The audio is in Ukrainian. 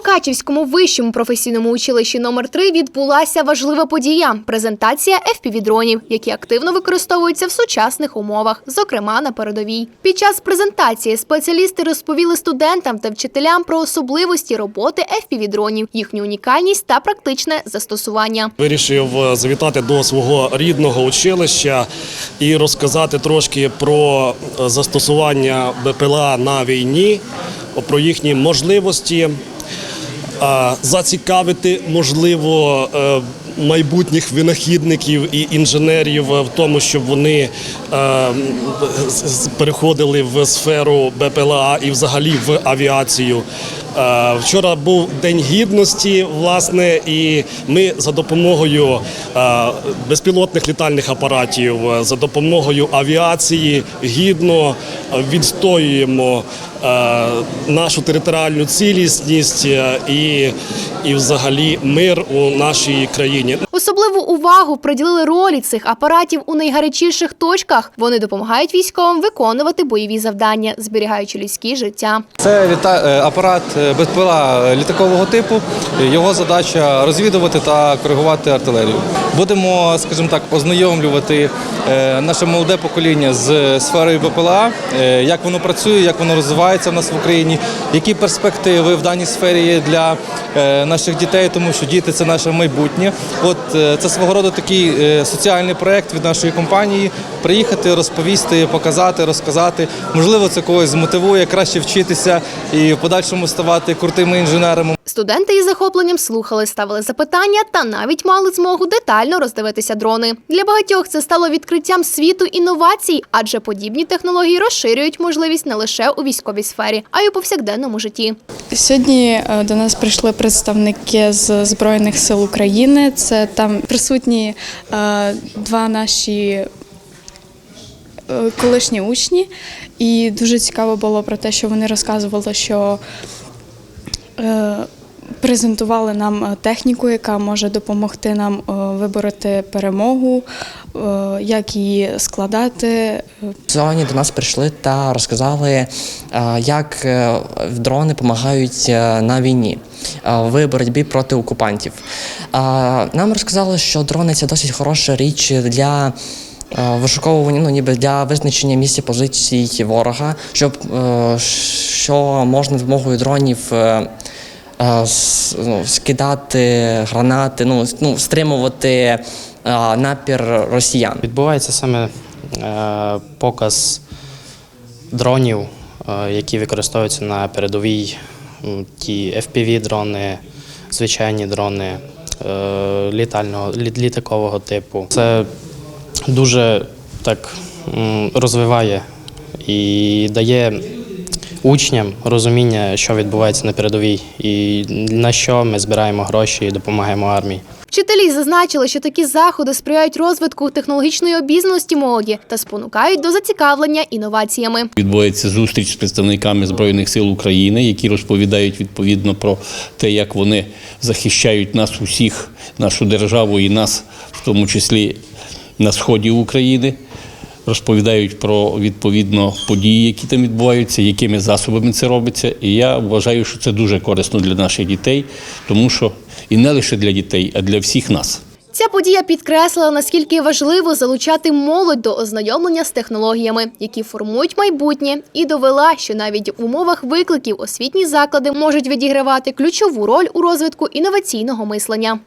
Мукачівському вищому професійному училищі номер 3 відбулася важлива подія презентація FPV-дронів, які активно використовуються в сучасних умовах, зокрема на передовій. Під час презентації спеціалісти розповіли студентам та вчителям про особливості роботи FPV-дронів, їхню унікальність та практичне застосування. Вирішив е, завітати до свого рідного училища і розказати трошки про е, застосування БПЛА на війні, про їхні можливості, зацікавити, можливо, е, майбутніх винахідників і інженерів в тому, щоб вони е, переходили в сферу БПЛА і взагалі в авіацію. Е, Вчора був День гідності, власне, і ми за допомогою е, безпілотних літальних апаратів, е, за допомогою авіації гідно е, відстоюємо е, нашу територіальну цілісність е, і, і взагалі мир у нашій країні. Особливу увагу приділили ролі цих апаратів у найгарячіших точках. Вони допомагають військовим виконувати бойові завдання, зберігаючи людські життя. Це е, апарат е, БПЛА літакового типу. Його задача розвідувати та коригувати артилерію. Будемо, скажімо так, ознайомлювати е, наше молоде покоління з сферою БПЛА, як воно працює, як воно розвивається в нас в Україні, які перспективи в даній сфері є для наших дітей, тому що діти це наше майбутнє. От це свого роду такий е, соціальний проект від нашої компанії. Приїхати, розповісти, показати, розказати. Можливо, це когось змотивує краще вчитися і в подальшому ставати крутими інженерами. Студенти із захопленням слухали, ставили запитання та навіть мали змогу детально роздивитися дрони. Для багатьох це стало відкриттям світу інновацій, адже подібні технології розширюють можливість не лише у військовій сфері, а й у повсякденному житті. Сьогодні е, до нас прийшли представники з Збройних сил України. Це там присутні е, два наші е, колишні учні, і дуже цікаво було про те, що вони розказували, що е, презентували нам е, техніку, яка може допомогти нам е, вибороти перемогу, е, як її складати. Сьогодні до нас прийшли та розказали, як дрони допомагають на війні в боротьбі проти окупантів. Нам розказали, що дрони це досить хороша річ для. Вишуковування, ну ніби для визначення місця позицій ворога, щоб що можна допомогою дронів ну, скидати гранати, ну, ну стримувати е, напір росіян. Відбувається саме е, показ дронів, е, які використовуються на передовій. Ті FPV-дрони, звичайні дрони е, літального, літакового типу. Це дуже так розвиває і дає учням розуміння, що відбувається на передовій, і на що ми збираємо гроші і допомагаємо армії. Вчителі зазначили, що такі заходи сприяють розвитку технологічної обізнаності молоді та спонукають до зацікавлення інноваціями. Відбувається зустріч з представниками Збройних сил України, які розповідають відповідно про те, як вони захищають нас усіх, нашу державу і нас, в тому числі на сході України. Розповідають про відповідно події, які там відбуваються, якими засобами це робиться. І я вважаю, що це дуже корисно для наших дітей, тому що і не лише для дітей, а для всіх нас. Ця подія підкреслила, наскільки важливо залучати молодь до ознайомлення з технологіями, які формують майбутнє, і довела, що навіть в умовах викликів освітні заклади можуть відігравати ключову роль у розвитку інноваційного мислення.